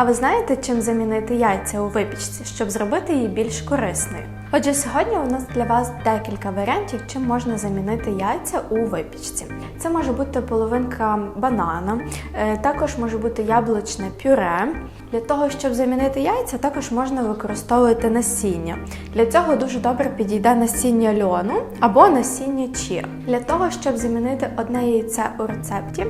А ви знаєте, чим замінити яйця у випічці, щоб зробити її більш корисною? Отже, сьогодні у нас для вас декілька варіантів, чим можна замінити яйця у випічці. Це може бути половинка банана, е, також може бути яблучне пюре. Для того, щоб замінити яйця, також можна використовувати насіння. Для цього дуже добре підійде насіння льону або насіння чір. Для того, щоб замінити одне яйце у рецепті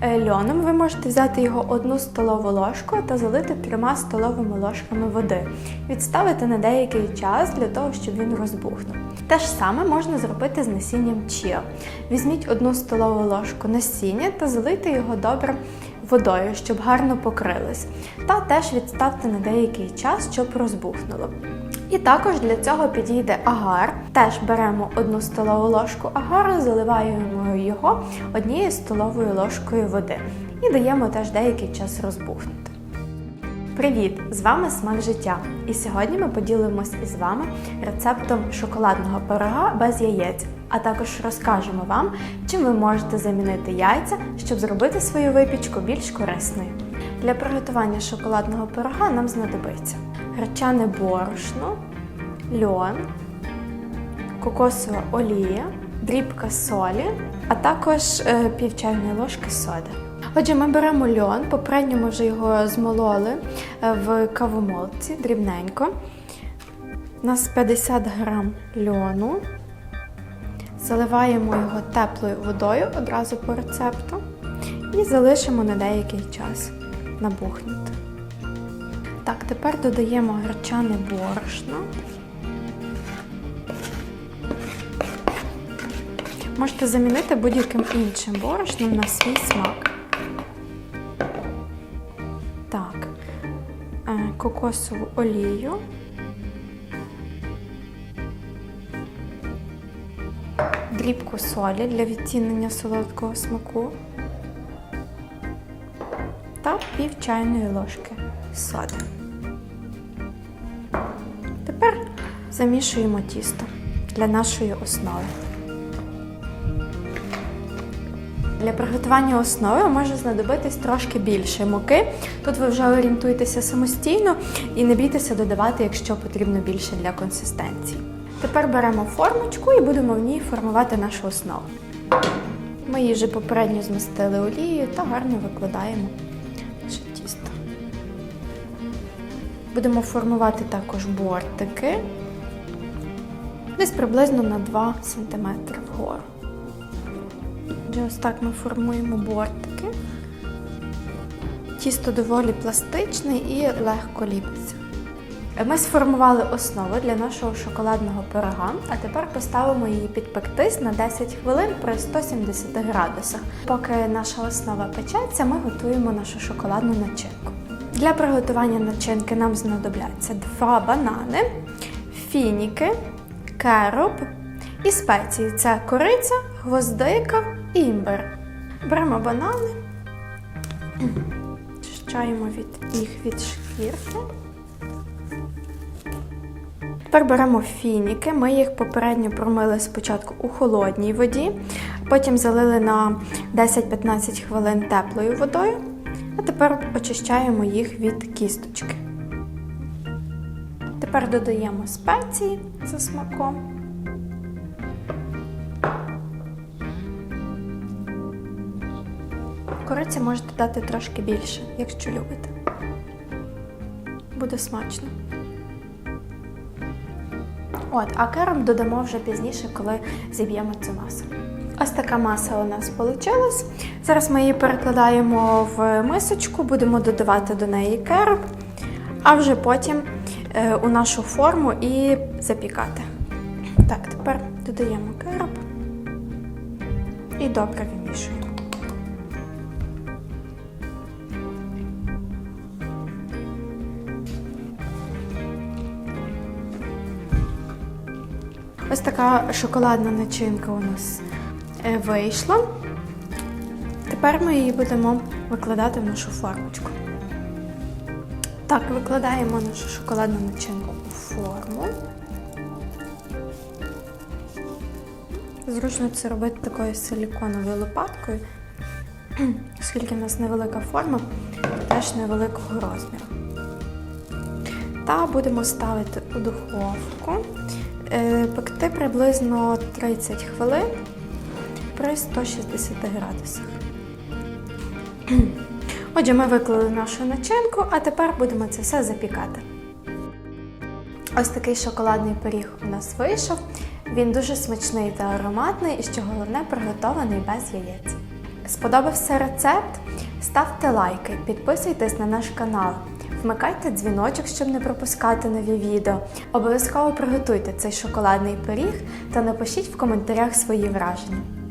е, льоном, ви можете взяти його одну столову ложку та залити трьома столовими ложками води. Відставити на деякий час для того, щоб він розбухнув. Те ж саме можна зробити з насінням чіа. Візьміть одну столову ложку насіння та залийте його добре водою, щоб гарно покрилось. Та теж відставте на деякий час, щоб розбухнуло. І також для цього підійде агар. Теж беремо одну столову ложку агару, заливаємо його однією столовою ложкою води і даємо теж деякий час розбухнути. Привіт! З вами смак життя. І сьогодні ми поділимось із вами рецептом шоколадного пирога без яєць, а також розкажемо вам, чим ви можете замінити яйця, щоб зробити свою випічку більш корисною. Для приготування шоколадного пирога нам знадобиться гречане борошно, льон, кокосова олія, дрібка солі, а також е, пів чайної ложки соди. Отже, ми беремо льон, попередньо ми вже його змололи е, в кавомолці дрібненько. У нас 50 грам льону. Заливаємо його теплою водою одразу по рецепту і залишимо на деякий час набухнути. Так, тепер додаємо гречане борошно. Можете замінити будь-яким іншим борошном на свій смак. Кокосову олію. Дрібку солі для відтінення солодкого смаку та пів чайної ложки соди. Тепер замішуємо тісто для нашої основи. Для приготування основи може знадобитись трошки більше муки. Тут ви вже орієнтуєтеся самостійно і не бійтеся додавати, якщо потрібно більше для консистенції. Тепер беремо формочку і будемо в ній формувати нашу основу. Ми її вже попередньо змастили олією та гарно викладаємо наше тісто. Будемо формувати також бортики десь приблизно на 2 см вгору. Отже, ось так ми формуємо бортики. Тісто доволі пластичне і легко ліпиться. Ми сформували основу для нашого шоколадного пирога, а тепер поставимо її підпектись на 10 хвилин при 170 градусах. Поки наша основа печеться, ми готуємо нашу шоколадну начинку. Для приготування начинки нам знадобляться 2 банани, фініки, кероп і спеції. Це кориця, гвоздика і імбир. Беремо банани, чищаємо від їх від шкірки. Тепер беремо фініки, ми їх попередньо промили спочатку у холодній воді, потім залили на 10-15 хвилин теплою водою, а тепер очищаємо їх від кісточки. Тепер додаємо спеції за смаком. Кориці можете дати трошки більше, якщо любите. Буде смачно. От, а кером додамо вже пізніше, коли зіб'ємо цю масу. Ось така маса у нас вийшла. Зараз ми її перекладаємо в мисочку, будемо додавати до неї кероп, а вже потім е, у нашу форму і запікати. Так, тепер додаємо кероп і добре вимішуємо. Ось така шоколадна начинка у нас е, вийшла. Тепер ми її будемо викладати в нашу формочку. Так, викладаємо нашу шоколадну начинку у форму. Зручно це робити такою силіконовою лопаткою, оскільки в нас невелика форма, теж невеликого розміру. Та будемо ставити у духовку, Е, пекти приблизно 30 хвилин при 160 градусах. Отже, ми виклали нашу начинку, а тепер будемо це все запікати. Ось такий шоколадний пиріг у нас вийшов. Він дуже смачний та ароматний, і що головне, приготований без яєць. Сподобався рецепт? Ставте лайки, підписуйтесь на наш канал, вмикайте дзвіночок, щоб не пропускати нові відео. Обов'язково приготуйте цей шоколадний пиріг та напишіть в коментарях свої враження.